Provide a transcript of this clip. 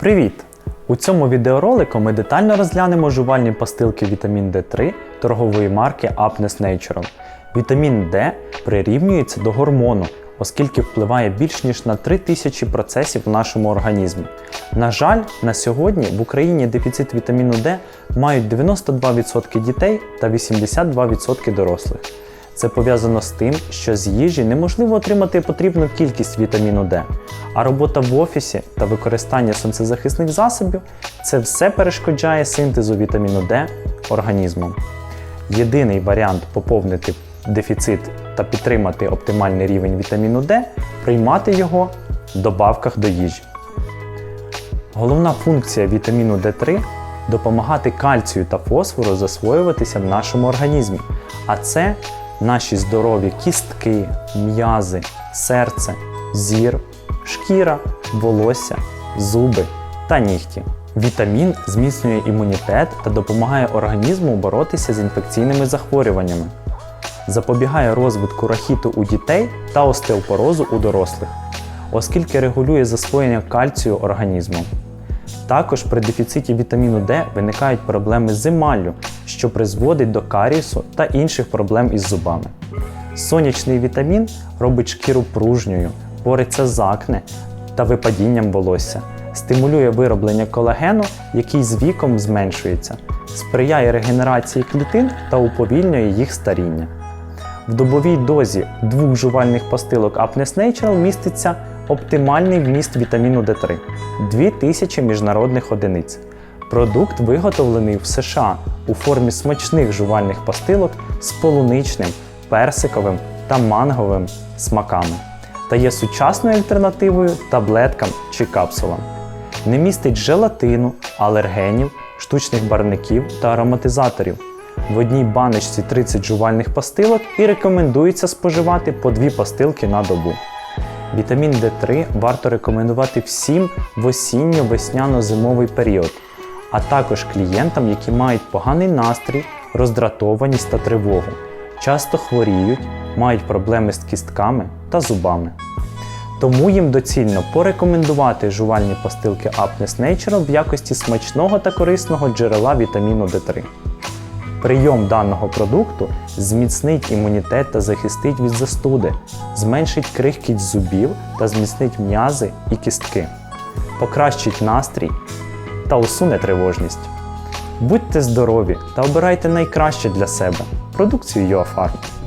Привіт! У цьому відеоролику ми детально розглянемо жувальні постилки вітамін D3 торгової марки Apnes Natural. Вітамін D прирівнюється до гормону, оскільки впливає більш ніж на 3000 процесів в нашому організмі. На жаль, на сьогодні в Україні дефіцит вітаміну D мають 92% дітей та 82% дорослих. Це пов'язано з тим, що з їжі неможливо отримати потрібну кількість вітаміну D, а робота в офісі та використання сонцезахисних засобів це все перешкоджає синтезу вітаміну D організмом. Єдиний варіант поповнити дефіцит та підтримати оптимальний рівень вітаміну D приймати його в добавках до їжі. Головна функція вітаміну D3 допомагати кальцію та фосфору засвоюватися в нашому організмі, а це наші здорові кістки, м'язи, серце, зір, шкіра, волосся, зуби та нігті. Вітамін зміцнює імунітет та допомагає організму боротися з інфекційними захворюваннями, запобігає розвитку рахіту у дітей та остеопорозу у дорослих, оскільки регулює засвоєння кальцію організмом. Також при дефіциті вітаміну D виникають проблеми з емаллю, що призводить до карісу та інших проблем із зубами. Сонячний вітамін робить шкіру пружньою, бореться з акне та випадінням волосся, стимулює вироблення колагену, який з віком зменшується, сприяє регенерації клітин та уповільнює їх старіння. В добовій дозі двох жувальних постилок Apnes Natural міститься оптимальний вміст вітаміну D3 2000 міжнародних одиниць. Продукт виготовлений в США у формі смачних жувальних постилок з полуничним, персиковим та манговим смаками та є сучасною альтернативою таблеткам чи капсулам. Не містить желатину, алергенів, штучних барвників та ароматизаторів. В одній баночці 30 жувальних постилок і рекомендується споживати по 2 постилки на добу. Вітамін D3 варто рекомендувати всім в осінньо-весняно-зимовий період, а також клієнтам, які мають поганий настрій, роздратованість та тривогу, часто хворіють, мають проблеми з кістками та зубами. Тому їм доцільно порекомендувати жувальні постилки Apnes Natural в якості смачного та корисного джерела вітаміну D3. Прийом даного продукту зміцнить імунітет та захистить від застуди, зменшить крихкість зубів та зміцнить м'язи і кістки, покращить настрій та усуне тривожність. Будьте здорові та обирайте найкраще для себе продукцію UAFARM.